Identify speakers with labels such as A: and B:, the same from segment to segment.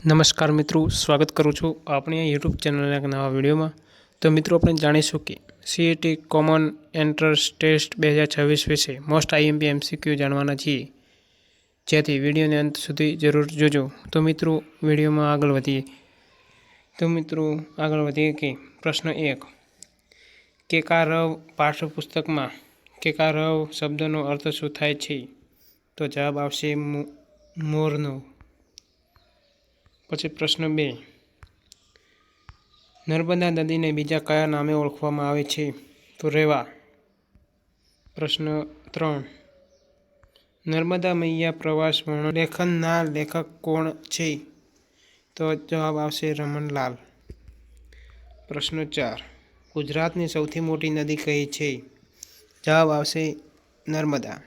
A: નમસ્કાર મિત્રો, સ્વાગત કરું છું આપણી યુટ્યુબ ચેનલના એક નવા વિડીયોમાં. તો મિત્રો, આપણે જાણીશું કે સીઈટી કોમન એન્ટ્રન્સ ટેસ્ટ બે હજાર છવ્વીસ વિશે મોસ્ટ આઈએમપી એમસીક્યુ જાણવાના છીએ. જેથી વિડીયોને અંત સુધી જરૂર જોજો. તો મિત્રો, વિડીયોમાં આગળ વધીએ. તો મિત્રો, આગળ વધીએ કે પ્રશ્ન એક. કેકારવ પાઠ્યપુસ્તકમાં કેકારવ શબ્દનો અર્થ શું થાય છે? તો જવાબ આવશે મોરનો. પછી પ્રશ્ન બે. નર્મદા નદીને બીજા કયા નામે ઓળખવામાં આવે છે? તો રેવા. પ્રશ્ન ત્રણ. નર્મદા મૈયા પ્રવાસ વર્ણન લેખનના લેખક કોણ છે? તો જવાબ આવશે રમણલાલ. પ્રશ્ન ચાર. ગુજરાતની સૌથી મોટી નદી કઈ છે? જવાબ આવશે નર્મદા.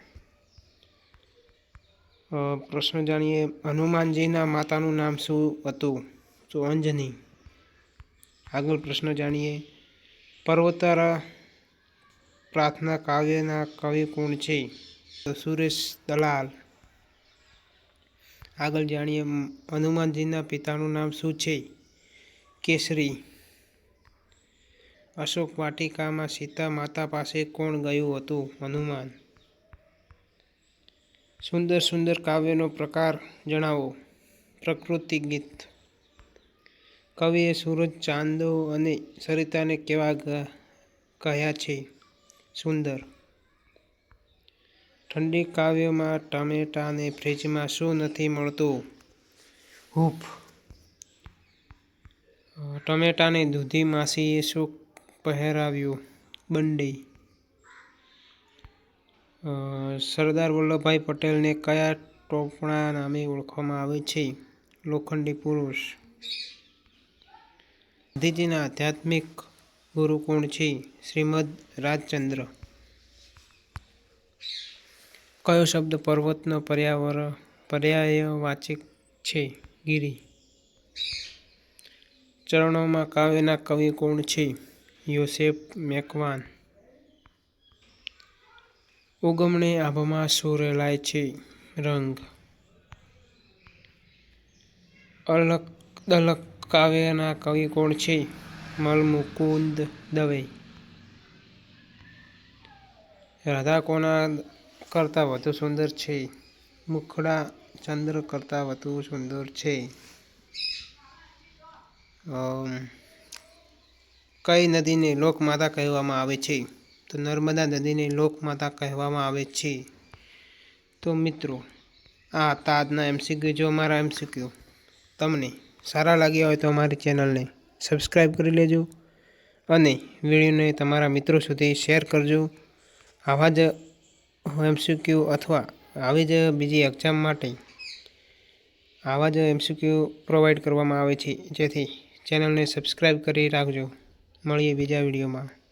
A: પ્રશ્ન જાણીએ, હનુમાનજીના માતાનું નામ શું હતું? તો અંજની. આગળ પ્રશ્ન જાણીએ, પર્વતારા પ્રાર્થના કાવ્યના કવિ કોણ છે? તો સુરેશ દલાલ. આગળ જાણીએ, હનુમાનજીના પિતાનું નામ શું છે? કેસરી. અશોક વાટિકામાં સીતા માતા પાસે કોણ ગયું હતું? હનુમાન. સુંદર સુંદર કાવ્યનો પ્રકાર જણાવો. પ્રકૃતિ ગીત. કવિએ સૂરજ, ચાંદો અને સરિતાને કેવા કહ્યા છે? સુંદર. ઠંડી કાવ્યમાં ટમેટા અને ફ્રીજમાં શું નથી મળતું? હૂફ. ટમેટાને દૂધી માસીએ શું પહેરાવ્યું? બંડી. સરદાર વલ્લભભાઈ પટેલને કયા ટોપણા નામે ઓળખવામાં આવે છે? લોખંડી પુરુષ. ગાંધીજીના આધ્યાત્મિક ગુરુ કોણ છે? શ્રીમદ રાજચંદ્ર. કયો શબ્દ પર્વતનો પર્યાવરણ પર્યાયવાચક છે? ગીરી. ચરણોમાં કાવ્યના કવિ કોણ છે? યોસેફ મેકવાન. ઉગમણે આભમાં સુરેલાય રેલાય છે. રંગ. અલક દલક કાવ્યના કવિ કોણ છે? મલમુકુંદ દવે. રાધા કોના કરતાં વધુ સુંદર છે? મુખડા ચંદ્ર કરતાં વધુ સુંદર છે. કઈ નદીને લોકમાતા કહેવામાં આવે છે? તો નર્મદા નદીને લોકમાતા કહેવામાં આવે છે. તો મિત્રો, આ હતા આજના એમસીક્યુ જો અમારા એમસીક્યુ તમને સારા લાગ્યા હોય તો અમારી ચેનલને સબસ્ક્રાઈબ કરી લેજો અને વિડીયોને તમારા મિત્રો સુધી શેર કરજો. આવા જ એમસીક્યુ અથવા આવી જ બીજી એક્ઝામ માટે આવા જ એમસીક્યુ પ્રોવાઈડ કરવામાં આવે છે. જેથી ચેનલને સબસ્ક્રાઈબ કરી રાખજો. મળીએ બીજા વિડીયોમાં.